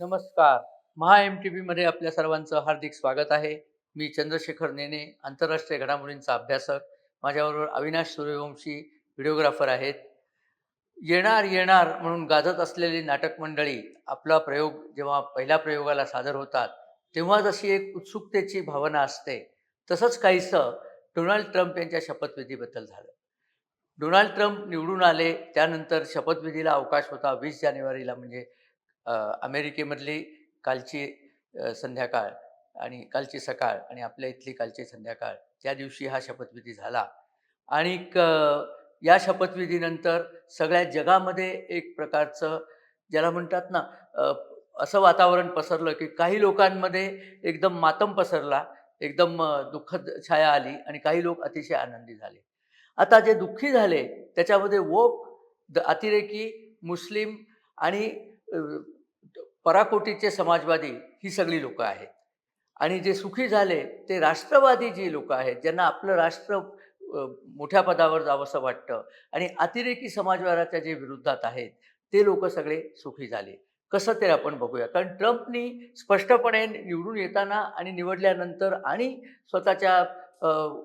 नमस्कार. महा M T व्हीमध्ये आपल्या सर्वांचं हार्दिक स्वागत आहे. मी चंद्रशेखर नेने आंतरराष्ट्रीय घडामोडींचा अभ्यासक. माझ्याबरोबर अविनाश सूर्यवंशी व्हिडिओग्राफर आहेत. येणार येणार म्हणून गाजत असलेली नाटक मंडळी आपला प्रयोग जेव्हा पहिल्या प्रयोगाला सादर होतात तेव्हा जशी एक उत्सुकतेची भावना असते तसंच काहीसं डोनाल्ड ट्रम्प यांच्या शपथविधीबद्दल झालं. डोनाल्ड ट्रम्प निवडून आले त्यानंतर शपथविधीला अवकाश होता वीस जानेवारीला म्हणजे अमेरिकेमधली कालची संध्याकाळ आणि कालची सकाळ आणि आपल्या इथली कालची संध्याकाळ त्या दिवशी हा शपथविधी झाला. आणि या शपथविधीनंतर सगळ्या जगामध्ये एक प्रकारचं ज्याला म्हणतात ना असं वातावरण पसरलं की काही लोकांमध्ये एकदम मातम पसरला एकदम दुःखद छाया आली आणि काही लोक अतिशय आनंदी झाले. आता जे दुःखी झाले त्याच्यामध्ये वोक द अतिरेकी मुस्लिम आणि पराकोटीचे समाजवादी ही सगळी लोकं आहेत. आणि जे सुखी झाले ते राष्ट्रवादी जी लोकं आहेत ज्यांना आपलं राष्ट्र मोठ्या पदावर जावंसं वाटतं आणि अतिरेकी समाजवादाच्या जे विरोधात आहेत ते लोक सगळे सुखी झाले. कसं ते आपण बघूया. कारण ट्रम्पनी स्पष्टपणे निवडून येताना आणि निवडल्यानंतर आणि स्वतःच्या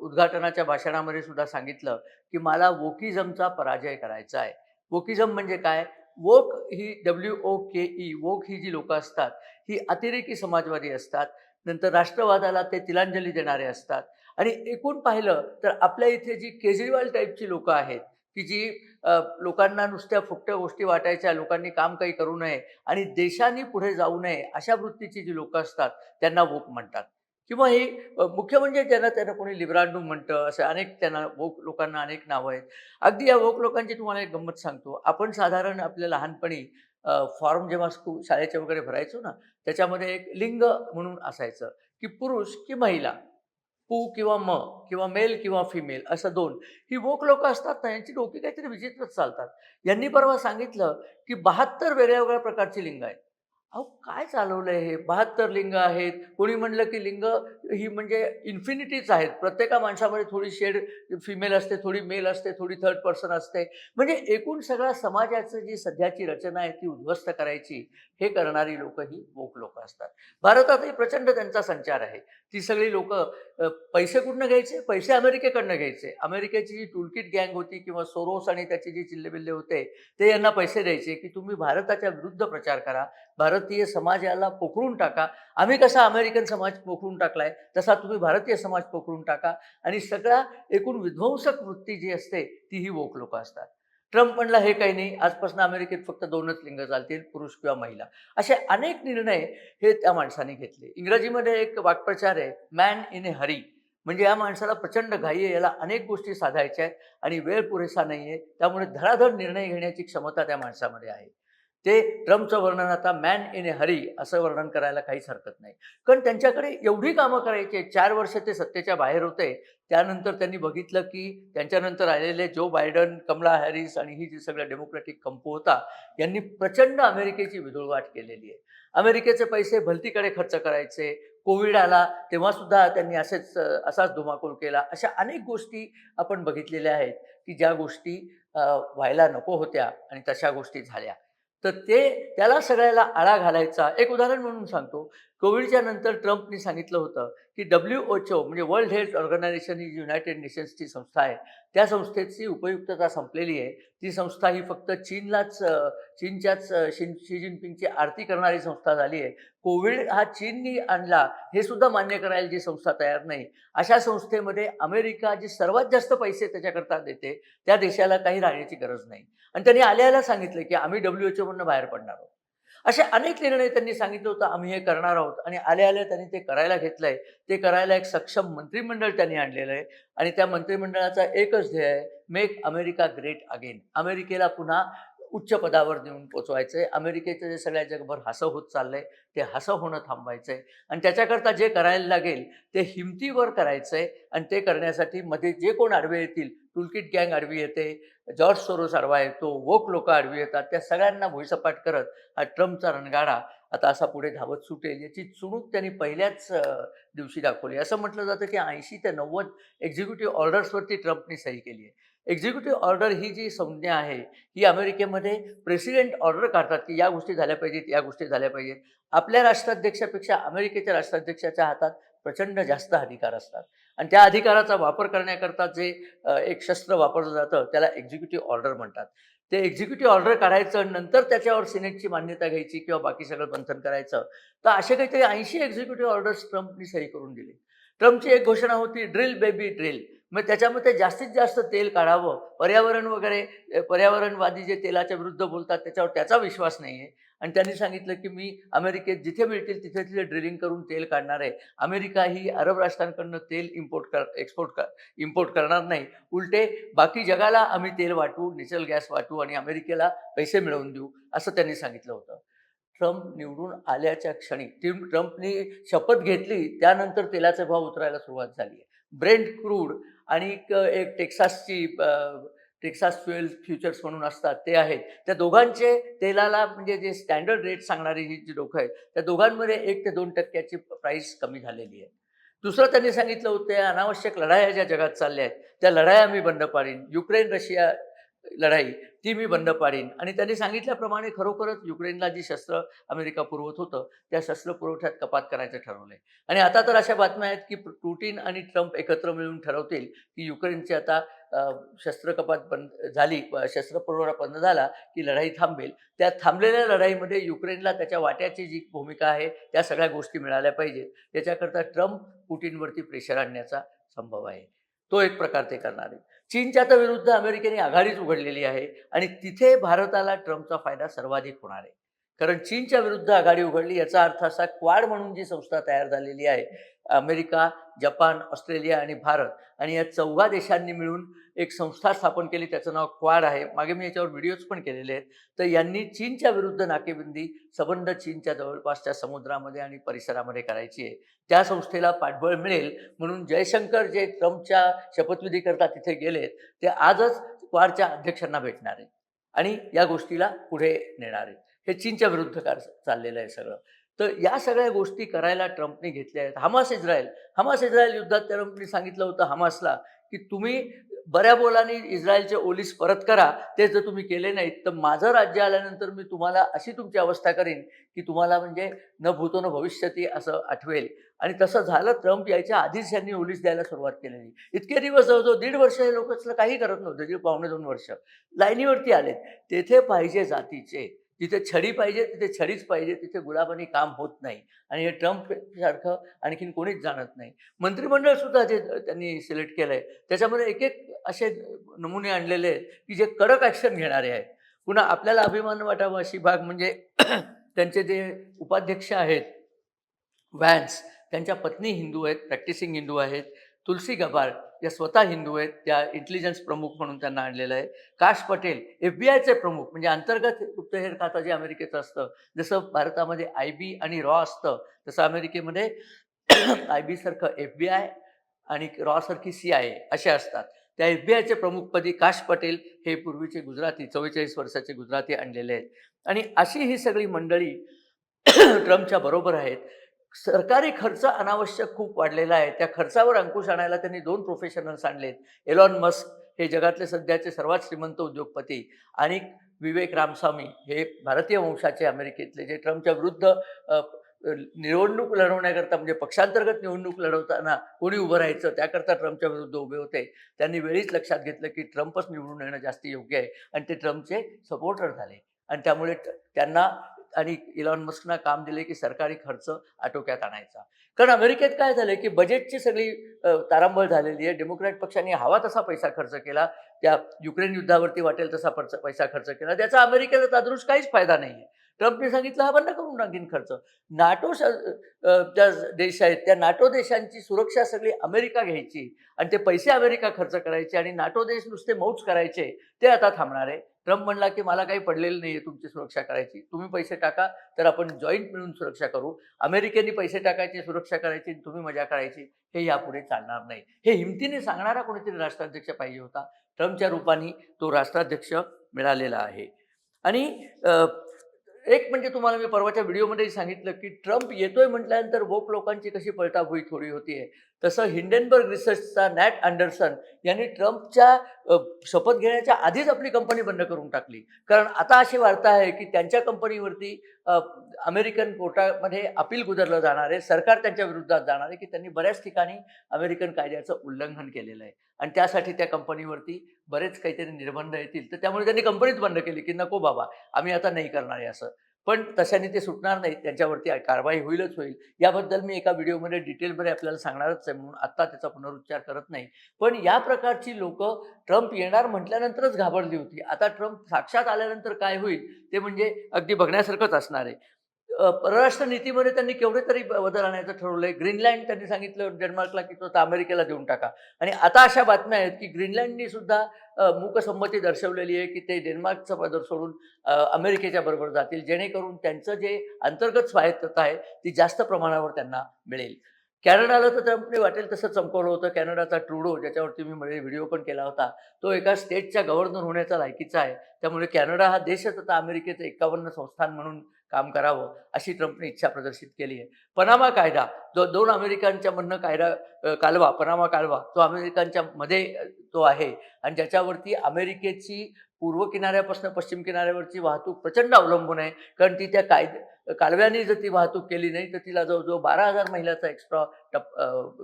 उद्घाटनाच्या भाषणामध्ये सुद्धा सांगितलं की मला वोकिझमचा पराजय करायचा आहे. वोकिझम म्हणजे काय? वोक ही W O K E woke ही जी लोकं असतात ही अतिरेकी समाजवादी असतात नंतर राष्ट्रवादाला ते तिलांजली देणारे असतात. आणि एकूण पाहिलं तर आपल्या इथे जी केजरीवाल टाईपची लोकं आहेत की जी लोकांना नुसत्या फुकट्या गोष्टी वाटायच्या लोकांनी काम काही करू नये आणि देशांनी पुढे जाऊ नये अशा वृत्तीची जी लोकं असतात त्यांना वोक म्हणतात. किंवा हे मुख्य म्हणजे ज्यांना त्यांना कोणी लिब्रांडूम म्हणतं असे अनेक त्यांना वोक लोकांना अनेक नावं आहेत. अगदी या वोक लोकांची तुम्हाला एक गंमत सांगतो. आपण साधारण आपल्या लहानपणी फॉर्म जेव्हा स्कूल शाळेचे वगैरे भरायचो ना त्याच्यामध्ये एक लिंग म्हणून असायचं की पुरुष की महिला पू किंवा म किंवा मेल किंवा फिमेल असं दोन. ही वोक लोक असतात ना यांची डोकी काहीतरी विचित्रच चालतात. यांनी परवा सांगितलं की बहात्तर वेगळ्या वेगळ्या प्रकारची लिंग आहेत. अहो काय चालवलंय हे? बहात्तर लिंग आहेत. कोणी म्हणलं की लिंग ही म्हणजे इन्फिनिटीच आहेत. प्रत्येका माणसामध्ये थोडी शेड फिमेल असते थोडी मेल असते थोडी थर्ड पर्सन असते. म्हणजे एकूण सगळ्या समाजाचं जी सध्याची रचना आहे ती उद्ध्वस्त करायची हे करणारी लोक ही वोक लोक असतात. भारतातही प्रचंड त्यांचा संचार आहे. ती सगळी लोक पैसे कुठनं घ्यायचे? पैसे अमेरिकेकडनं घ्यायचे. अमेरिकेची जी टुलकिट गँग होती किंवा सोरोस आणि त्याचे जे चिल्लेबिल्ले होते ते यांना पैसे द्यायचे की तुम्ही भारताच्या विरुद्ध प्रचार करा भारतीय समाजाला पोखरून टाका. आम्ही कसा अमेरिकन समाज पोखरून टाकलाय तसा तुम्ही भारतीय समाज पोखरून टाका. आणि सगळ्या एकूण विध्वंसक वृत्ती जी असते ती ही वोक लोक असतात. ट्रम्प म्हणला हे काही नाही आजपासून अमेरिकेत फक्त दोनच लिंग चालतील पुरुष किंवा महिला. असे अनेक निर्णय हे त्या माणसाने घेतले. इंग्रजीमध्ये एक वाक्प्रचार आहे मॅन इन ए हरी म्हणजे या माणसाला प्रचंड घाई आहे याला अनेक गोष्टी साधायच्या आहेत आणि वेळ पुरेसा नाही आहे त्यामुळे धडाधड निर्णय घेण्याची क्षमता त्या माणसामध्ये आहे. ते ट्रम्पचं वर्णन आता मॅन इन ए हरी असं वर्णन करायला काहीच हरकत नाही. कारण त्यांच्याकडे एवढी कामं करायची चार वर्ष ते सत्तेच्या बाहेर होते त्यानंतर त्यांनी बघितलं की त्यांच्यानंतर आलेले जो बायडन कमला हॅरिस आणि ही जी सगळ्या डेमोक्रॅटिक कंपू होता यांनी प्रचंड अमेरिकेची विधुळवाट केलेली आहे. अमेरिकेचे पैसे भलतीकडे खर्च करायचे कोविड आला तेव्हा सुद्धा त्यांनी असेच असाच धुमाकूळ केला अशा अनेक गोष्टी आपण बघितलेल्या आहेत की ज्या गोष्टी व्हायला नको होत्या आणि तशा गोष्टी झाल्या. तर ते त्याला सगळ्याला आळा घालायचा. एक उदाहरण म्हणून सांगतो. कोविडच्या नंतर ट्रम्पनी सांगितलं होतं की डब्ल्यू एच ओ म्हणजे वर्ल्ड हेल्थ ऑर्गनायझेशन ही युनायटेड नेशन्सची संस्था आहे. त्या संस्थेची उपयुक्तता संपलेली आहे. ती संस्था ही फक्त चीनलाच चीनच्याच शिन शी शी जिनपिंगची आरती करणारी संस्था झाली आहे. कोविड हा चीननी आणला हे सुद्धा मान्य करायला जी संस्था तयार नाही अशा संस्थेमध्ये अमेरिका जी सर्वात जास्त पैसे त्याच्याकरता देते त्या देशाला काही राहण्याची गरज नाही. आणि त्यांनी आल्याला सांगितलं की आम्ही डब्ल्यू एच ओमधनं बाहेर पडणार आहोत. असे अनेक निर्णय त्यांनी सांगितलं होतं. आम्ही हे करणार आहोत. आणि आल्या आल्या त्यांनी ते करायला घेतलं आहे ते करायला एक सक्षम मंत्रिमंडळ त्यांनी आणलेलं आहे. आणि त्या मंत्रिमंडळाचा एकच ध्येय आहे मेक अमेरिका ग्रेट अगेन. अमेरिकेला पुन्हा उच्च पदावर नेऊन पोचवायचं आहे अमेरिकेचं जे सगळ्या जगभर हसं होत चाललंय ते हसं होणं थांबवायचं आहे आणि त्याच्याकरता जे करायला लागेल ते हिमतीवर करायचं आहे आणि ते करण्यासाठी मध्ये जे कोण आडवे येतील टुलकिट गँग आडवी येते जॉर्ज सोरोस आडवा येतो वोक लोक आडवी येतात त्या सगळ्यांना भुईसपाट करत हा ट्रम्पचा रणगाडा आता असा पुढे धावत सुटेल याची चुणूक त्यांनी पहिल्याच दिवशी दाखवली. असं म्हटलं जातं की ऐंशी ते नव्वद एक्झिक्युटिव्ह ऑर्डर्सवरती ट्रम्पनी सही केली आहे. एक्झिक्युटिव्ह ऑर्डर ही जी संज्ञा आहे ही अमेरिकेमध्ये प्रेसिडेंट ऑर्डर काढतात की या गोष्टी झाल्या पाहिजेत या गोष्टी झाल्या पाहिजेत. आपल्या राष्ट्राध्यक्षापेक्षा अमेरिकेच्या राष्ट्राध्यक्षाच्या हातात प्रचंड जास्त अधिकार असतात. आणि त्या अधिकाराचा वापर करण्याकरता जे एक शस्त्र वापरलं जातं त्याला एक्झिक्युटिव्ह ऑर्डर म्हणतात. ते एक्झिक्युटिव्ह ऑर्डर काढायचं नंतर त्याच्यावर सिनेटची मान्यता घ्यायची किंवा बाकी सगळं मंथन करायचं तर असे काहीतरी ऐंशी एक्झिक्युटिव्ह ऑर्डर्स ट्रम्पनी सही करून दिले. ट्रम्पची एक घोषणा होती ड्रिल बेबी ड्रिल. मग त्याच्यामध्ये जास्तीत जास्त तेल काढावं. पर्यावरण वगैरे पर्यावरणवादी जे तेलाच्या विरुद्ध बोलतात त्याच्यावर त्याचा विश्वास नाही आहे आणि त्यांनी सांगितलं की मी अमेरिकेत जिथे मिळतील तिथे तिथे ड्रिलिंग करून तेल काढणार आहे. अमेरिका ही अरब राष्ट्रांकडनं तेल इम्पोर्ट कर एक्सपोर्ट कर इम्पोर्ट करणार नाही. उलटे बाकी जगाला आम्ही तेल वाटू नॅचरल गॅस वाटू आणि अमेरिकेला पैसे मिळवून देऊ असं त्यांनी सांगितलं होतं. ट्रम्प निवडून आल्याच्या क्षणी ट्रम्पनी शपथ घेतली त्यानंतर तेलाचे भाव उतरायला सुरुवात झाली आहे. ब्रेंट क्रूड आणि एक एक टेक्सासची टेक्सास फ्युएल फ्युचर्स म्हणून असतात ते आहेत. त्या दोघांचे तेलाला म्हणजे जे स्टँडर्ड रेट सांगणारी ही जी लोकं आहेत त्या दोघांमध्ये एक ते दोन टक्क्याची प्राईस कमी झालेली आहे. दुसरं त्यांनी सांगितलं होतं अनावश्यक लढाया ज्या जगात चालल्या आहेत त्या लढाया मी बंद पाडीन. युक्रेन रशिया लढाई ती मी बंद पाडीन. आणि त्यांनी सांगितल्याप्रमाणे खरोखरच युक्रेनला जी शस्त्र अमेरिका पुरवत होतं त्या शस्त्र पुरवठ्यात कपात करायचं ठरवलंय. आणि आता तर अशा बातम्या आहेत की पुटिन आणि ट्रम्प एकत्र मिळून ठरवतील की युक्रेनची आता शस्त्र कपात बंद झाली शस्त्र पुरवठा बंद झाला की लढाई थांबेल. त्या थांबलेल्या लढाईमध्ये युक्रेनला त्याच्या वाट्याची जी भूमिका आहे त्या सगळ्या गोष्टी मिळाल्या पाहिजेत. त्याच्याकरता ट्रम्प पुटिनवरती प्रेशर आणण्याचा संभव आहे. तो एक प्रकार ते करणार आहे चीनच्या तर विरुद्ध अमेरिकेने आघाडीच उघडलेली आहे आणि तिथे भारताला ट्रम्पचा फायदा सर्वाधिक होणार आहे. कारण चीनच्या विरुद्ध आघाडी उघडली याचा अर्थ असा क्वाड म्हणून जी संस्था तयार झालेली आहे अमेरिका जपान ऑस्ट्रेलिया आणि भारत आणि या चौघा देशांनी मिळून एक संस्था स्थापन केली त्याचं नाव क्वाड आहे. मागे मी याच्यावर व्हिडिओज पण केलेले आहेत. तर यांनी चीनच्या विरुद्ध नाकेबंदी सबंध चीनच्या जवळपासच्या समुद्रामध्ये आणि परिसरामध्ये करायची आहे. त्या संस्थेला पाठबळ मिळेल म्हणून जयशंकर जे ट्रम्पच्या शपथविधी करता तिथे गेलेत ते आजच क्वाडच्या अध्यक्षांना भेटणार आहे आणि या गोष्टीला पुढे नेणार आहे हे चीनच्या विरुद्ध कार चाललेलं आहे सगळं. तर या सगळ्या गोष्टी करायला ट्रम्पने घेतल्या आहेत. हमास इस्रायल हमास इस्रायल युद्धात ट्रम्पने सांगितलं होतं हमासला की तुम्ही बऱ्या बोलाने इस्रायलचे ओलीस परत करा ते जर तुम्ही केले नाहीत तर माझं राज्य आल्यानंतर मी तुम्हाला अशी तुमची अवस्था करेन की तुम्हाला म्हणजे न भूतो न भविष्यती असं आठवेल. आणि तसं झालं ट्रम्प यायच्या आधीच यांनी ओलीस द्यायला सुरुवात केलेली. इतके दिवस जवळजवळ दीड वर्ष हे लोक काही करत नव्हते दीड पावणे दोन वर्ष. लाईनीवरती आलेत. तेथे पाहिजे जातीचे जिथे छडी पाहिजे तिथे छडीच पाहिजे तिथे गुलाबानी काम होत नाही. आणि हे ट्रम्प सारखं आणखीन कोणीच जाणत नाही. मंत्रिमंडळ सुद्धा जे त्यांनी सिलेक्ट केलं आहे त्याच्यामध्ये एक एक असे नमुने आणलेले आहेत की जे कडक ॲक्शन घेणारे आहेत. पुन्हा आपल्याला अभिमान वाटावा अशी भाग म्हणजे त्यांचे जे उपाध्यक्ष आहेत व्हॅन्स त्यांच्या पत्नी हिंदू आहेत प्रॅक्टिसिंग हिंदू आहेत तुलसी गबार या स्वतः हिंदू आहेत त्या इंटेलिजन्स प्रमुख म्हणून त्यांना आणलेलं आहे. काश पटेल एफ बी आयचे प्रमुख म्हणजे अंतर्गत गुप्तहेर खातं जे अमेरिकेचं असतं जसं भारतामध्ये आय बी आणि रॉ असतं तसं अमेरिकेमध्ये आय बी सारखं एफ बी आय आणि रॉ सारखी सी आय ए असे असतात. त्या एफ बी आयचे प्रमुखपदी काश पटेल हे पूर्वीचे गुजराती चव्वेचाळीस वर्षाचे गुजराती आणलेले आहेत. आणि अशी ही सगळी मंडळी ट्रम्पच्या बरोबर आहेत. सरकारी खर्च अनावश्यक खूप वाढलेला आहे. त्या खर्चावर अंकुश आणायला त्यांनी दोन प्रोफेशनल्स आणलेत. एलॉन मस्क हे जगातले सध्याचे सर्वात श्रीमंत उद्योगपती आणि विवेक रामस्वामी हे भारतीय वंशाचे अमेरिकेतले जे ट्रम्पच्या विरुद्ध निवडणूक लढवण्याकरता म्हणजे पक्षांतर्गत निवडणूक लढवताना कोणी उभं राहायचं त्याकरता ट्रम्पच्या विरुद्ध उभे होते. त्यांनी वेळीच लक्षात घेतलं की ट्रम्पच निवडून येणं जास्त योग्य आहे. आणि ते ट्रम्पचे सपोर्टर झाले. आणि त्यामुळे त्यांना आणि इलॉन मस्कना काम दिले की सरकारी खर्च आटोक्यात आणायचा. कारण अमेरिकेत काय झालं की बजेटची सगळी तारांबळ झालेली आहे. डेमोक्रॅट पक्षाने हवा तसा पैसा खर्च केला. त्या युक्रेन युद्धावरती वाटेल तसा पैसा खर्च केला. त्याचा अमेरिकेला तादृश काहीच फायदा नाही आहे ट्रम्पने सांगितलं हा बंद करून टाकीन खर्च. नाटो ज्या देश आहेत त्या नाटो देशांची सुरक्षा सगळी अमेरिका घ्यायची. आणि ते पैसे अमेरिका खर्च करायचे आणि नाटो देश नुसते मौज करायचे. ते आता थांबणार आहे. ट्रम्प म्हणला की मला काही पडलेलं नाही आहे तुमची सुरक्षा करायची. तुम्ही पैसे टाका तर आपण जॉईंट मिळून सुरक्षा करू. अमेरिकेने पैसे टाकायचे सुरक्षा करायची तुम्ही मजा करायची. हे यापुढे चालणार नाही. हे हिमतीने सांगणारा कोणीतरी राष्ट्राध्यक्ष पाहिजे होता. ट्रम्पच्या रूपाने तो राष्ट्राध्यक्ष मिळालेला आहे. आणि एक म्हणजे तुम्हाला मी परवाच्या व्हिडिओमध्ये सांगितलं की ट्रम्प येतोय म्हटल्यानंतर वोक लोकांची कशी पळताभुई थोडी होतीये. तसं हिंडेनबर्ग रिसर्चचा नॅट अँडरसन यांनी ट्रम्पच्या शपथ घेण्याच्या आधीच आपली कंपनी बंद करून टाकली. कारण आता अशी वार्ता आहे की त्यांच्या कंपनीवरती अमेरिकन कोर्टामध्ये अपील गुजरलं जाणार आहे. सरकार त्यांच्या विरोधात जाणार आहे की त्यांनी बऱ्याच ठिकाणी अमेरिकन कायद्याचं उल्लंघन केलेलं आहे. आणि त्यासाठी त्या कंपनीवरती बरेच काहीतरी निर्बंध येतील. तर त्यामुळे त्यांनी कंपनीच बंद केली की नको बाबा आम्ही आता नाही करणार आहे असं. पण तशाने ते सुटणार नाही त्यांच्यावरती कारवाई होईलच होईल. याबद्दल मी एका व्हिडिओमध्ये डिटेलमध्ये आपल्याला सांगणारच आहे म्हणून आत्ता त्याचा पुनरुच्चार करत नाही. पण या प्रकारची लोक ट्रम्प येणार म्हटल्यानंतरच घाबरली होती. आता ट्रम्प साक्षात आल्यानंतर काय होईल ते म्हणजे अगदी बघण्यासारखंच असणार आहे. परराष्ट्र नीतीमध्ये त्यांनी केवढे तरी बदल आणायचं ठरवलंय. ग्रीनलँड त्यांनी सांगितलं डेन्मार्कला की तो अमेरिकेला देऊन टाका. आणि आता अशा बातम्या आहेत की ग्रीनलँडनी सुद्धा मूकसंमती दर्शवलेली आहे की ते डेन्मार्कचा पदर सोडून अमेरिकेच्या बरोबर जातील जेणेकरून त्यांचं जे अंतर्गत स्वायत्तता आहे ती जास्त प्रमाणावर त्यांना मिळेल. कॅनडाला तर ट्रम्पने वाटेल तसं चमकवलं होतं. कॅनडाचा ट्रुडो ज्याच्यावरती मी मध्ये व्हिडिओ पण केला होता तो एका स्टेटच्या गव्हर्नर होण्याचा लायकीचा आहे. त्यामुळे कॅनडा हा देशच आता अमेरिकेचं एकावन्न संस्थान म्हणून काम करावं अशी ट्रम्पने इच्छा प्रदर्शित केली आहे. पनामा कायदा जो दोन अमेरिकांच्या म्हणणं कायदा कालवा पनामा कालवा तो अमेरिकांच्या मध्ये तो आहे. आणि ज्याच्यावरती अमेरिकेची पूर्व किनाऱ्यापासून पश्चिम किनाऱ्यावरची वाहतूक प्रचंड अवलंबून आहे. कारण ती त्या कायद कालव्याने जर ती वाहतूक केली नाही तर तिला जवळजवळ बारा हजार महिलाचा एक्स्ट्रा टप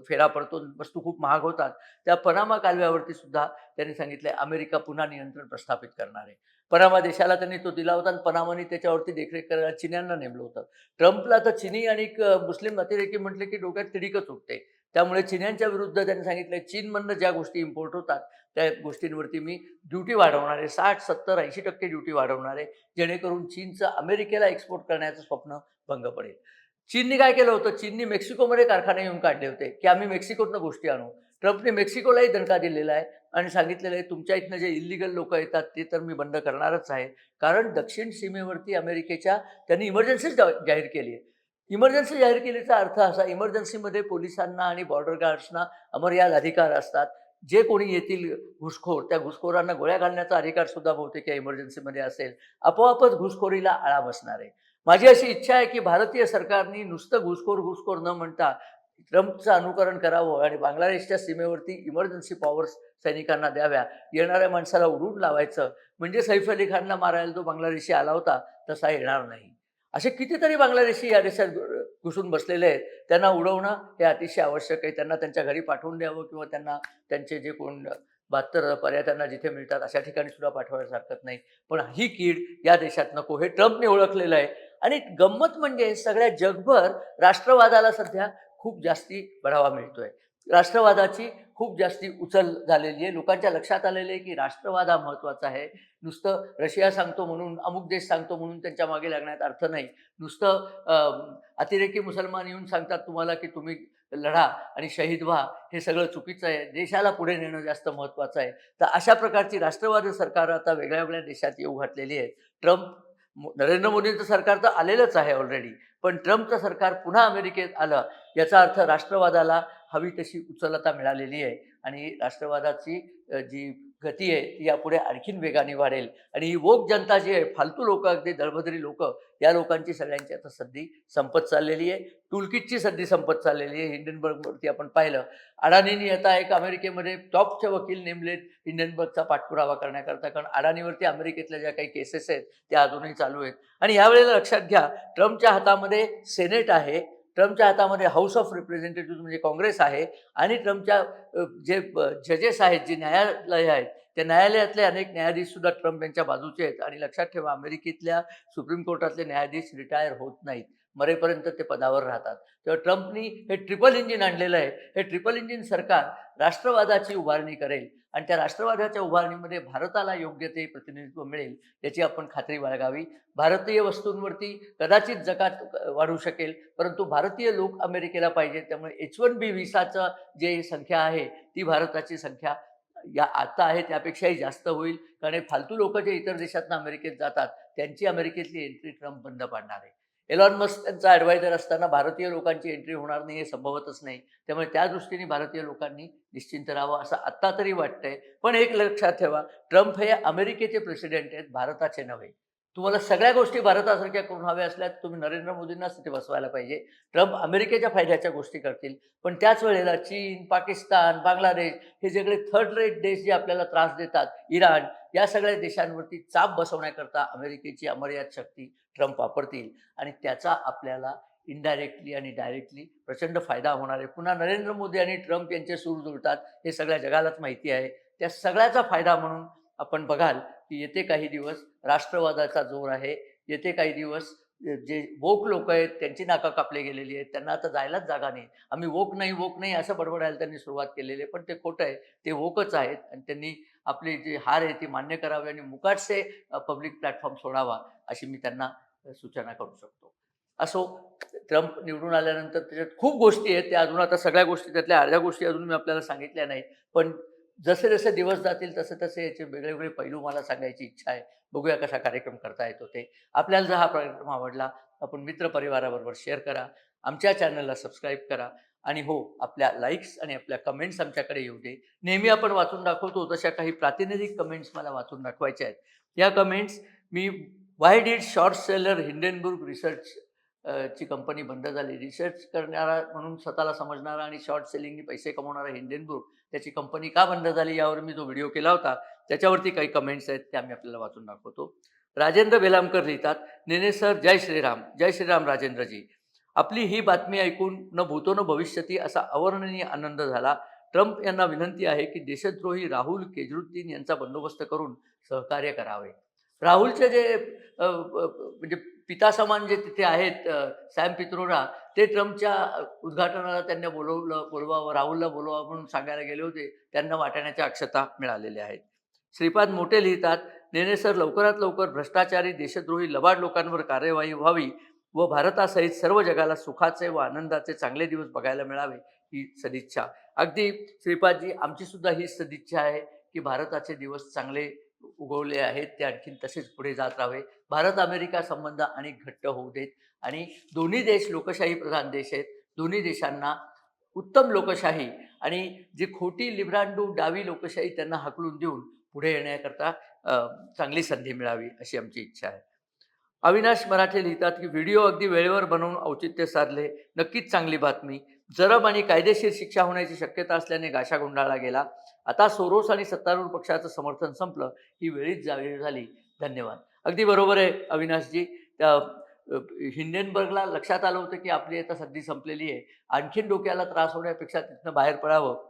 फेरा पडतो. वस्तू खूप महाग होतात. त्या पनामा कालव्यावरती सुद्धा त्यांनी सांगितलंय अमेरिका पुन्हा नियंत्रण प्रस्थापित करणार आहे. पनामा देशाला त्यांनी तो दिला होता आणि पनामाने त्याच्यावरती देखरेख करायला चिन्यांना नेमलं होतं. ट्रम्पला तर चिनी आणि मुस्लिम अतिरेकी म्हटले की डोक्यात तिडीकच उठते. त्यामुळे चिन्यांच्या विरुद्ध त्यांनी सांगितलंय चीनमधनं ज्या गोष्टी इम्पोर्ट होतात त्या गोष्टींवरती मी ड्युटी वाढवणार आहे. साठ सत्तर ऐंशी टक्के ड्युटी वाढवणार आहे जेणेकरून चीनचं अमेरिकेला एक्सपोर्ट करण्याचं स्वप्न भंग पडेल. चीनने काय केलं होतं? चीननी मेक्सिकोमध्ये कारखाने येऊन काढले होते की आम्ही मेक्सिकोतनं गोष्टी आणू. ट्रम्पने मेक्सिकोलाही दणका दिलेला आहे. आणि सांगितलेलं आहे तुमच्या इथनं जे इलिगल लोक येतात ते तर मी बंद करणारच आहे. कारण दक्षिण सीमेवरती अमेरिकेच्या त्यांनी इमर्जन्सीच जाहीर केली आहे. इमर्जन्सी जाहीर केलीचा अर्थ असा इमर्जन्सीमध्ये पोलिसांना आणि बॉर्डर गार्ड्सना अमर्याद अधिकार असतात. जे कोणी येतील घुसखोर त्या घुसखोरांना गोळ्या घालण्याचा अधिकार सुद्धा बहुतेक या इमर्जन्सीमध्ये असेल. आपोआपच घुसखोरीला आळा बसणार आहे. माझी अशी इच्छा आहे की भारतीय सरकारने नुसतं घुसखोर घुसखोर न म्हणता ट्रम्पचं अनुकरण करावं आणि बांगलादेशच्या सीमेवरती इमर्जन्सी पॉवर्स सैनिकांना द्याव्या येणाऱ्या माणसाला उडून लावायचं म्हणजे सैफ अली खानला मारायला तो बांगलादेशी आला होता तसा येणार नाही. असे कितीतरी बांगलादेशी या देशात घुसून बसलेले आहेत. त्यांना उडवणं हे अतिशय आवश्यक आहे. त्यांना त्यांच्या घरी पाठवून द्यावं किंवा त्यांना त्यांचे जे कोण बहात्तर पर्यटनांना जिथे मिळतात अशा ठिकाणी सुद्धा पाठवायला हरकत नाही. पण ही कीड या देशात नको हे ट्रम्पने ओळखलेलं आहे. आणि गंमत म्हणजे सगळ्या जगभर राष्ट्रवादाला सध्या खूप जास्ती बढावा मिळतोय. राष्ट्रवादाची खूप जास्ती उचल झालेली आहे. लोकांच्या लक्षात आलेलं आहे की राष्ट्रवाद हा महत्त्वाचा आहे. नुसतं रशिया सांगतो म्हणून अमुक देश सांगतो म्हणून त्यांच्या मागे लागण्यात अर्थ नाही. नुसतं अतिरेकी मुसलमान येऊन सांगतात तुम्हाला की तुम्ही लढा आणि शहीद व्हा हे सगळं चुकीचं आहे. देशाला पुढे नेणं जास्त महत्त्वाचं आहे. तर अशा प्रकारची राष्ट्रवादी सरकार आता वेगळ्या वेगळ्या देशात येऊ घातलेली आहे. ट्रम्प नरेंद्र मोदींचं सरकार तर आलेलंच आहे ऑलरेडी पण ट्रम्पचं सरकार पुन्हा अमेरिकेत आलं याचा अर्थ राष्ट्रवादाला हवी तशी उचलता मिळालेली आहे. आणि राष्ट्रवादाची जी गती आहे ती यापुढे आणखीन वेगाने वाढेल. आणि ही वोक जनता जी आहे फालतू लोक अगदी दळभद्री लोक या लोकांची सगळ्यांची आता सद्दी संपत चाललेली आहे. टूलकिटची सध्या संपत चाललेली आहे. हिंडनबर्गवरती आपण पाहिलं. अडाणींनी आता एक अमेरिकेमध्ये टॉपचे वकील नेमलेत हिंडनबर्गचा पाठपुरावा करण्याकरता. कारण अडाणीवरती अमेरिकेतल्या ज्या काही केसेस आहेत त्या अजूनही चालू आहेत. आणि यावेळेला लक्षात घ्या ट्रम्पच्या हातामध्ये सेनेट आहे. ट्रम्पच्या हातामध्ये हाऊस ऑफ रिप्रेझेंटेटिव्ह म्हणजे काँग्रेस आहे आणि ट्रम्पच्या जे जजेस आहेत जे न्यायालय आहेत त्या न्यायालयातले अनेक न्यायाधीश सुद्धा ट्रम्प यांच्या बाजूचे आहेत. आणि लक्षात ठेवा अमेरिकेतल्या सुप्रीम कोर्टातले न्यायाधीश रिटायर होत नाहीत. मरेपर्यंत ते पदावर राहतात. तेव्हा ट्रम्पनी हे ट्रिपल इंजिन आणलेलं आहे. हे ट्रिपल इंजिन सरकार राष्ट्रवादाची उभारणी करेल आणि त्या राष्ट्रवादाच्या उभारणीमध्ये भारताला योग्य ते प्रतिनिधित्व मिळेल याची आपण खात्री बाळगावी. भारतीय वस्तूंवरती कदाचित जकात वाढू शकेल परंतु भारतीय लोक अमेरिकेला पाहिजेत त्यामुळे एच वन बी व्हिसाचं जे संख्या आहे ती भारताची संख्या या आता आहे त्यापेक्षाही जास्त होईल. कारण हे फालतू लोक जे इतर देशातनं अमेरिकेत जातात त्यांची अमेरिकेतली एंट्री ट्रम्प बंद पाडणार आहे. एलॉन मस्क त्यांचा ॲडवायझर असताना भारतीय लोकांची एंट्री होणार नाही हे संभवतच नाही. त्यामुळे त्या दृष्टीने भारतीय लोकांनी निश्चिंत राहावं असं आत्ता तरी वाटतंय. पण एक लक्षात ठेवा ट्रम्प हे अमेरिकेचे प्रेसिडेंट आहेत भारताचे नव्हे. तुम्हाला सगळ्या गोष्टी भारतासारख्या करून हव्या असल्या तुम्ही नरेंद्र मोदींनाच तिथे बसवायला पाहिजे. ट्रम्प अमेरिकेच्या फायद्याच्या गोष्टी करतील. पण त्याच वेळेला चीन पाकिस्तान बांगलादेश हे सगळे थर्ड रेट देश जे आपल्याला त्रास देतात इराण या सगळ्या देशांवरती चाप बसवण्याकरता अमेरिकेची अमर्याद शक्ती ट्रम्प वापरतील आणि त्याचा आपल्याला इनडायरेक्टली आणि डायरेक्टली प्रचंड फायदा होणार आहे. पुन्हा नरेंद्र मोदी आणि ट्रम्प यांचे सूर जुळतात हे सगळ्या जगालाच माहिती आहे. त्या सगळ्याचा फायदा म्हणून आपण बघाल की येते काही दिवस राष्ट्रवादाचा जोर आहे येते काही दिवस जे वोक लोक आहेत त्यांची नाका कापली गेलेली आहेत त्यांना आता जायलाच जागा नाही. आम्ही वोक नाही वोक नाही असं बडबडायला त्यांनी सुरुवात केलेली आहे पण ते खोटं आहे ते वोकच आहेत आणि त्यांनी आपली जी हार आहे ती मान्य करावी आणि मुकाटसे पब्लिक प्लॅटफॉर्म सोडावा अशी मी त्यांना सूचना करू शकतो. असो ट्रम्प निवडून आल्यानंतर त्याच्यात खूप गोष्टी आहेत त्या अजून आता सगळ्या गोष्टी त्यातल्या अर्ध्या गोष्टी अजून मी आपल्याला सांगितल्या नाही पण जसे जसे दिवस जातील तसे तसे याचे वेगळेवेगळे पैलू मला सांगायची इच्छा आहे. बघूया कसा कार्यक्रम करता येतो ते. आपल्याला जर हा कार्यक्रम आवडला आपण मित्रपरिवाराबरोबर शेअर करा. आमच्या चॅनलला सबस्क्राईब करा. आणि हो आपल्या लाईक्स आणि आपल्या कमेंट्स आमच्याकडे येऊ दे. नेहमी आपण वाचून दाखवतो तशा काही प्रातिनिधिक कमेंट्स मला वाचून दाखवायच्या आहेत. या comments me why did short seller Hindenburg research ची कंपनी बंद झाली? रिसर्च करणारा म्हणून स्वतःला समजणारा आणि शॉर्ट सेलिंगनी पैसे कमवणारा हिंडेनबुर्ग त्याची कंपनी का बंद झाली यावर मी जो व्हिडिओ केला होता त्याच्यावरती काही कमेंट्स आहेत त्या मी आपल्याला वाचून दाखवतो. राजेंद्र बेलामकर लिहितात नेने सर जय श्रीराम जय श्रीराम राजेंद्रजी. आपली ही बातमी ऐकून न भूतो न भविष्यती असा अवर्णनीय आनंद झाला. ट्रम्प यांना विनंती आहे की देशद्रोही राहुल केजरुद्दीन यांचा बंदोबस्त करून सहकार्य करावे. राहुलचे जे म्हणजे पिता समान जे तिथे आहेत सॅम पित्रोरा ते ट्रम्पच्या उद्घाटनाला त्यांना बोलवलं बोलवावं राहुलला बोलवावं म्हणून सांगायला गेले होते. त्यांना वाटण्याच्या अक्षता मिळालेल्या आहेत. श्रीपाद मोठे लिहितात नेने सर लवकरात लवकर भ्रष्टाचारी देशद्रोही लबाड लोकांवर कार्यवाही व्हावी. व भारतासहित सर्व जगाला सुखाचे व आनंदाचे चांगले दिवस बघायला मिळावे ही सदिच्छा. अगदी श्रीपादजी आमची सुद्धा ही सदिच्छा आहे की भारताचे दिवस चांगले उगवले आहेत ते आणखीन तसेच पुढे जात राहावे. भारत अमेरिका संबंध आणि घट्ट होऊ देत आणि दोन्ही देश लोकशाही प्रधान देश आहेत. दोन्ही देशांना उत्तम लोकशाही आणि जी खोटी लिब्रांडू डावी लोकशाही त्यांना हाकलून देऊन पुढे येण्याकरता चांगली संधी मिळावी अशी आमची इच्छा आहे. अविनाश मराठे लिहितात की व्हिडिओ अगदी वेळेवर बनवून औचित्य साधले. नक्कीच चांगली बातमी. जरब आणि कायदेशीर शिक्षा होण्याची शक्यता असल्याने गाशा गुंडाळला गेला. आता सोरोस आणि सत्तारूढ पक्षाचं समर्थन संपलं. ही वेळीच जाहीर झाली. धन्यवाद. अगदी बरोबर आहे अविनाशजी. त्या हिंडेनबर्गला लक्षात आलं होतं की आपली आता सध्या संपलेली आहे. आणखीन डोक्याला त्रास होण्यापेक्षा तिथनं बाहेर पडावं.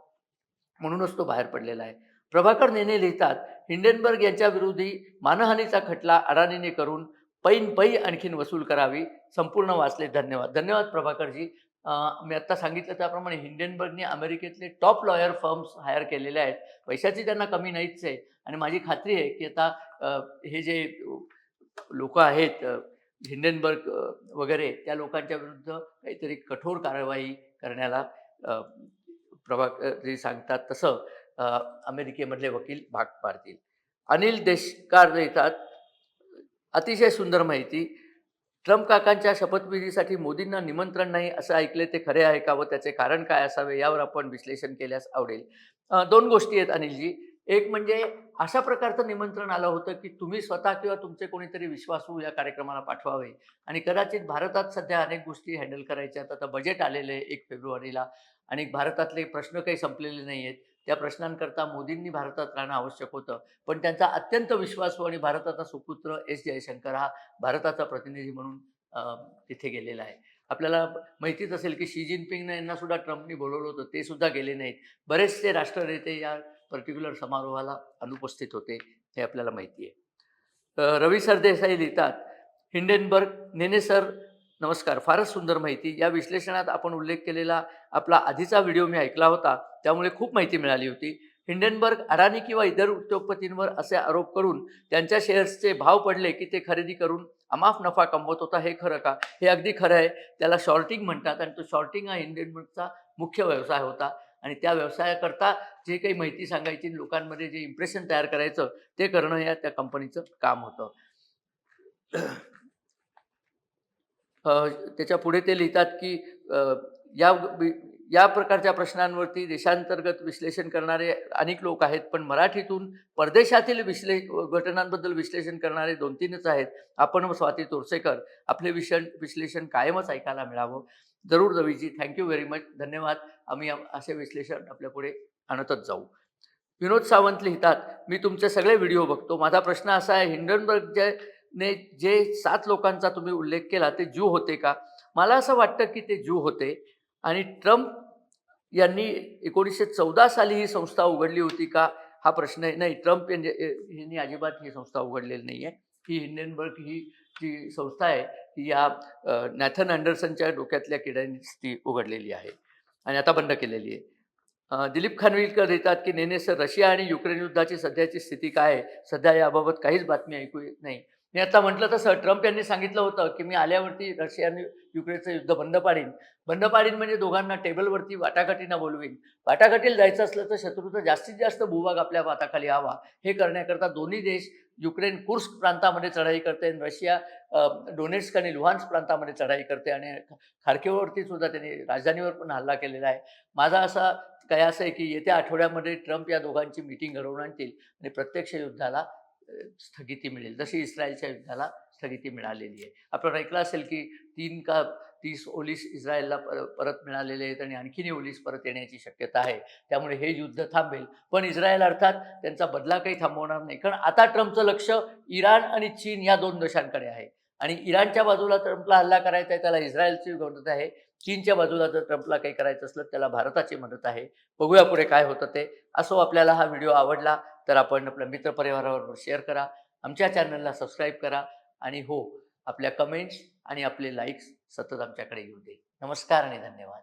म्हणूनच तो बाहेर पडलेला आहे. प्रभाकर नेने लिहितात हिंडेनबर्ग यांच्या विरोधी मानहानीचा खटला अडाणीने करून पैन पै आणखीन वसूल करावी. संपूर्ण वाचले. धन्यवाद. धन्यवाद प्रभाकरजी. मी आत्ता सांगितलं त्याप्रमाणे हिंडेनबर्गने अमेरिकेतले टॉप लॉयर फर्म्स हायर केलेले आहेत. पैशाची त्यांना कमी नाहीच आहे. आणि माझी खात्री आहे की आता हे जे लोक आहेत हिंडेनबर्ग वगैरे त्या लोकांच्या विरुद्ध काहीतरी कठोर कारवाई करण्याला प्रभाकरजी सांगतात तसं अमेरिकेमधले वकील भाग पाडतील. अनिल देशकार येतात अतिशय सुंदर माहिती. ट्रम्प काकांच्या शपथविधीसाठी मोदींना निमंत्रण नाही असं ऐकले ते खरे आहे का व त्याचे कारण काय असावे यावर आपण विश्लेषण केल्यास आवडेल. दोन गोष्टी आहेत अनिलजी. एक म्हणजे अशा प्रकारचं निमंत्रण आलं होतं की तुम्ही स्वतः किंवा तुमचे कोणीतरी विश्वासू या कार्यक्रमाला पाठवावे. आणि कदाचित भारतात सध्या अनेक गोष्टी हँडल करायच्या आहेत आता बजेट आलेलं आहे एक फेब्रुवारीला. आणि भारतातले प्रश्न काही संपलेले नाही आहेत त्या प्रश्नांकरता मोदींनी भारतात राहणं आवश्यक होतं. पण त्यांचा अत्यंत विश्वासू आणि भारताचा सुपुत्र एस जयशंकर हा भारताचा प्रतिनिधी म्हणून तिथे गेलेला आहे. आपल्याला माहितीच असेल की शी जिनपिंग यांना सुद्धा ट्रम्पनी बोलवलं होतं. ते सुद्धा गेले नाहीत. बरेचसे राष्ट्रनेते या पर्टिक्युलर समारोहाला अनुपस्थित होते हे आपल्याला माहिती आहे. रवी सरदेसाई लिहितात हिंडेनबर्ग नेने सर नमस्कार. फारच सुंदर माहिती. या विश्लेषणात आपण उल्लेख केलेला आपला आधीचा व्हिडिओ मी ऐकला होता. त्यामुळे खूप माहिती मिळाली होती. हिंडेनबर्ग अडाणी किंवा इतर उद्योगपतींवर असे आरोप करून त्यांच्या शेअर्सचे भाव पडले की ते खरेदी करून अमाफ नफा कमवत होता हे खरं का? हे अगदी खरं आहे. त्याला शॉर्टिंग म्हणतात आणि तो शॉर्टिंग हा हिंडनबर्गचा मुख्य व्यवसाय होता. आणि त्या व्यवसायाकरता जे काही माहिती सांगायची लोकांमध्ये जे इम्प्रेशन तयार करायचं ते करणं या त्या कंपनीचं काम होतं. त्याच्या पुढे ते लिहितात की या या प्रकारच्या प्रश्नांवरती देशांतर्गत विश्लेषण करणारे अनेक लोक आहेत पण मराठीतून परदेशातील विश्ले घटनांबद्दल विश्लेषण करणारे दोन तीनच आहेत. आपण स्वाती तोरसेकर आपले विषण विश्लेषण कायमच ऐकायला मिळावं. जरूर रवीजी थँक्यू व्हेरी मच धन्यवाद. आम्ही असे विश्लेषण आपल्यापुढे आणतच जाऊ. विनोद सावंत लिहितात मी तुमचे सगळे व्हिडिओ बघतो. माझा प्रश्न असा आहे हिंडनबर्ग जे ने जे सात लोकांचा तुम्ही उल्लेख केला ते ज्यू होते का? मला असं वाटतं की ते ज्यू होते आणि ट्रम्प यांनी एकोणीसशे चौदा साली ही संस्था उघडली होती का? हा प्रश्न आहे. नाही ट्रम्प यांनी यांनी अजिबात ही संस्था उघडलेली नाही आहे ही हिंडेनबर्ग ही जी संस्था आहे ती या नॅथन अँडरसनच्या डोक्यातल्या किड्यांनीच ती उघडलेली आहे आणि आता बंद केलेली आहे. दिलीप खानविलकर देतात की नेने सर रशिया आणि युक्रेन युद्धाची सध्याची स्थिती काय आहे? सध्या याबाबत काहीच बातमी ऐकू येत नाही. मी आता म्हटलं तसं ट्रम्प यांनी सांगितलं होतं की मी आल्यावरती रशिया आणि युक्रेनचं युद्ध बंद पाडीन. बंद पाडीन म्हणजे दोघांना टेबलवरती वाटाघाटीनं बोलवीन. वाटाघाटीला जायचं असलं तर शत्रूचा जास्तीत जास्त भूभाग आपल्या हाताखाली हवा. हे करण्याकरता दोन्ही देश युक्रेन कुर्स्क प्रांतामध्ये चढाई करते आणि रशिया डोनेट्स्क आणि लुहान्स प्रांतामध्ये चढाई करते आणि खारकेवरती सुद्धा त्यांनी राजधानीवर पण हल्ला केलेला आहे. माझा असा कयास आहे की येत्या आठवड्यामध्ये ट्रम्प या दोघांची मिटिंग घडवून आणतील आणि प्रत्यक्ष युद्धाला स्थगिती मिळेल. जशी इस्रायलच्या युद्धाला स्थगिती मिळालेली आहे. आपण ऐकलं असेल की तीन का तीस ओलीस इस्रायलला पर परत मिळालेले आहेत आणि आणखीन ओलीस परत येण्याची शक्यता आहे. त्यामुळे हे युद्ध थांबेल. पण इस्रायल अर्थात त्यांचा बदला काही थांबवणार नाही. कारण आता ट्रम्पचं लक्ष इराण आणि चीन या दोन देशांकडे आहे. आणि इराणच्या बाजूला ट्रम्पला हल्ला करायचा आहे त्याला इस्रायलची मदत आहे. चीनच्या बाजूला जर ट्रम्पला काही करायचं असलं त्याला भारताची मदत आहे. बघूया पुढे काय होतं ते. असो आपल्याला हा व्हिडिओ आवडला तर आपण आपल्या मित्रपरिवाराबरोबर शेअर करा. आमच्या चॅनलला सबस्क्राईब करा आणि हो आपल्या कमेंट्स आणि आपले लाईक्स सतत आमच्याकडे येऊ दे. नमस्कार आणि धन्यवाद.